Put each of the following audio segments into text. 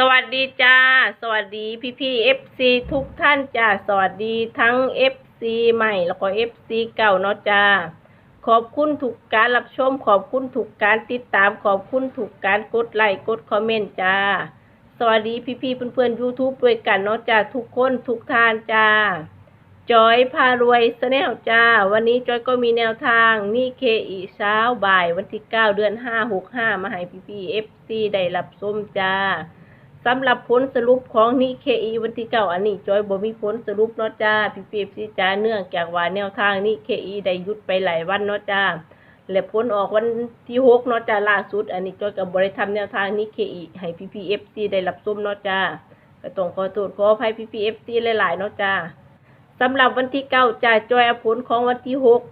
สวัสดีจ้า สวัสดีพี่พี่เอฟซีทุกท่านจ้า สวัสดีทั้งเอฟซีใหม่แล้วก็เอฟซีเก่าเนาะจ้า ขอบคุณทุกการรับชม ขอบคุณทุกการติดตาม ขอบคุณทุกการกดไลค์กดคอมเมนต์จ้า สวัสดีพี่พี่ๆเพื่อนยูทูบด้วยกันเนาะจ้าทุกคนทุกท่านจ้า จอยพารวยสแนลจ้า วันนี้จอยก็มีแนวทางนี่เคอีเช้าบ่ายวันที่9เดือน5 6 5มาให้พี่พี่เอฟซีได้รับชมจ้า สำหรับผลสรุปของนิเคอีวันที่เก้าอันนี้จอยบ่มีผลสรุปเนาะจ้าพี่เปียบสิจ้าเนื่องจากว่าแนวทางนิเคอีได้ยุดไปหลายวันเนาะจ้าและผลออกวันที่หกเนาะจ้าล่าสุด อันนี้จอยกับบริทแนวทางนิเคอีให้พี่พีเอฟซีได้รับชมเนาะจ้าก็ต้องขอโทษขออภัยพี่พีเอฟซีหลายๆเนาะจ้าสำหรับวันที่เก้าจ้าจอยเอาผลของวันที่หก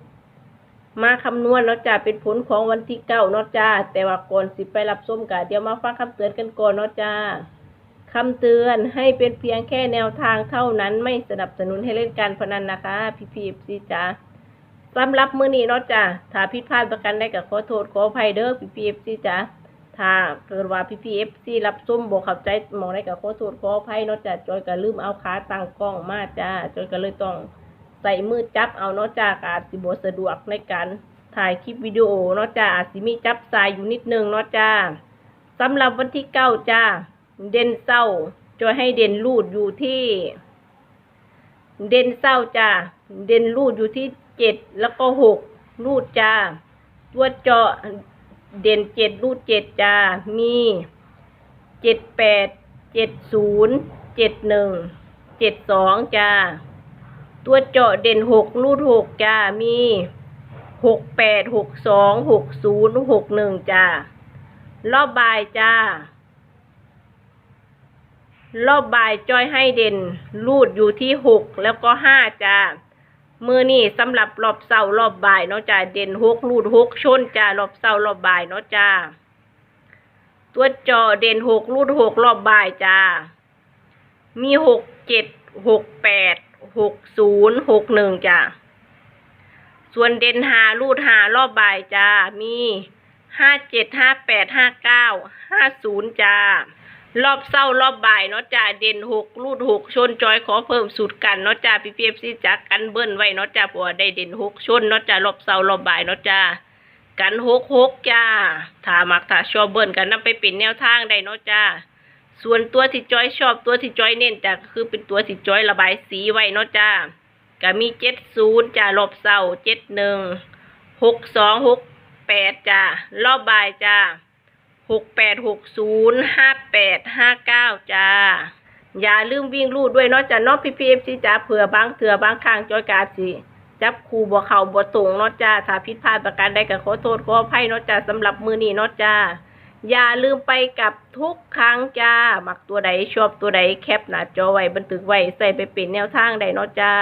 มาคำนวณเนาะจ้าเป็นผลของวันที่เก้าเนาะจ้าแต่ว่าก่อนสิไปรับชมกันเดี๋ยวมาฟังคำเตือนกันก่อนเนาะจ้า คำเตือนให้เป็นเพียงแค่แนวทางเท่านั้นไม่สนับสนุนให้เล่นการพนันนะคะ พี่พีซีจ้าสำหรับมือนี้เนาะจ้าถ้าผิดพลาดประกันได้ก็ขอโทษขออภัยเด้อพี่พีซีจ้าถ้าเกิดว่าพี่พีเอฟซีรับส้มบอกข้าใจมองได้ก็ขอโทษขออภัยเนาะจ้าจอยก็ลืมเอาขาตั้งกล้องมาจ้าจอยก็เลยต้องใส่มือจับเอาเนาะจ้าอาจสิบสะดวกในการถ่ายคลิปวิดีโอเนาะจ้าอาจสิมีจับสายอยู่นิดนึงเนาะจ้าสำหรับวันที่เก้าจ้า เด่นเศร้าจอยให้เด่นรูดอยู่ที่ เด่นเศร้าจ้าเด่นรูดอยู่ที่เจ็ดแล้วก็หกรูดจ้าตัวเจาะเด่นเจ็ดรูดเจ็ดจ้ามีเจ็ดแปดเจ็ดศูนย์เจ็ดหนึ่งเจ็ดสองจ้าตัวเจาะเด่นหกรูดหกจ้ามีหกแปดหกสองหกศูนย์หกหนึ่งจ้ารอบบายจ้า รอบบ่ายจอยให้เด่น รูดอยู่ที่หกแล้วก็ห้าจ้ามือนี่สำหรับรอบเสาร์รอบบ่ายเนาะจ้าเด่นหกรูดหกชนจ้ารอบเสาร์รอบบ่ายเนาะจ้าตัวจอเด่นหกรูดหกรอบบ่ายจ้ามีหกเจ็ดหกแปดหกศูนย์หกหนึ่งจ้าส่วนเด่นหารูดหารอบบ่ายจ้ามีห้าเจ็ดห้าแปดห้าเก้าห้าศูนย์จ้า รอบเศร้ารอบบ่ายเนาะจ้าเด่นหกรูดหกชนจอยขอเพิ่มสูตรกันเนาะจ้าพีพีเอฟซีจักกันเบิ้ลไว้เนาะจ้าเพราะว่าได้เด่นหกชนเนาะจ้ารอบเศร้ารอบบ่ายเนาะจ้ากันหกหกจ้าถ้ามักถ้าชอบเบิ้ลกันนำไปเป็นแนวทางได้เนาะจ้าส่วนตัวที่จอยชอบตัวที่จอยเน้นจ้าก็คือเป็นตัวที่จอยระบายสีไว้เนาะจ้าก็มีเจ็ดศูนย์จ้ารอบเศร้าเจ็ดหนึ่งหกสองหกแปดจ้ารอบบ่ายจ้า หกแปดหกศูนย์ห้าแปดห้าเก้าจ้า อย่าลืมวิ่งลู่ด้วยเนาะจ้ะเนาะพี่พีเอฟซีจ้าเผื่อบางเถื่อบางครั้งจอยกาสิจับคูบ่เข่าบ่ตรงเนาะจ้าถ้าผิดพลาดประการใดก็ขอโทษขออภัยเนาะจ้าสำหรับมือนี้เนาะจ้าอย่าลืมไปกับทุกครั้งจ้ามักตัวใดชอบตัวใดแคปหน้าจอไว้บันทึกไว้ใส่ไปเป็นแนวทางใดเนาะจ้า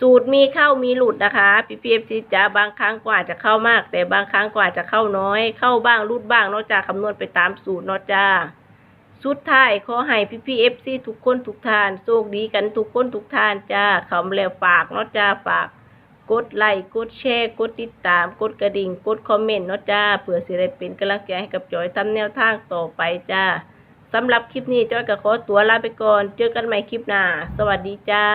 สูตรมีเข้ามีหลุดนะคะพี่พีเอฟซีจ้าบางครั้งก็อาจะเข้ามาก แต่บางครั้งก็อาจะเข้าน้อย เข้าบ้างหลุดบ้างเนาะจ้าคำนวณไปตามสูตรเนาะจ้าสุดท้ายขอให้พี่พีเอฟซีทุกคนทุกท่านโชคดีกันทุกคนทุกท่านจ้าคำแล้วฝากเนาะจ้าฝาก กดไลค์กดแชร์กดติดตาม กดกระดิ่ง กดคอมเมนต์เนาะจ้าเพื่อสิได้เป็นกำลังใจให้กับจอยทำแนวทางต่อไปจ้าสำหรับคลิปนี้จอยก็ขอตัวลาไปก่อน เจอกันใหม่คลิปหน้าสวัสดีจ้า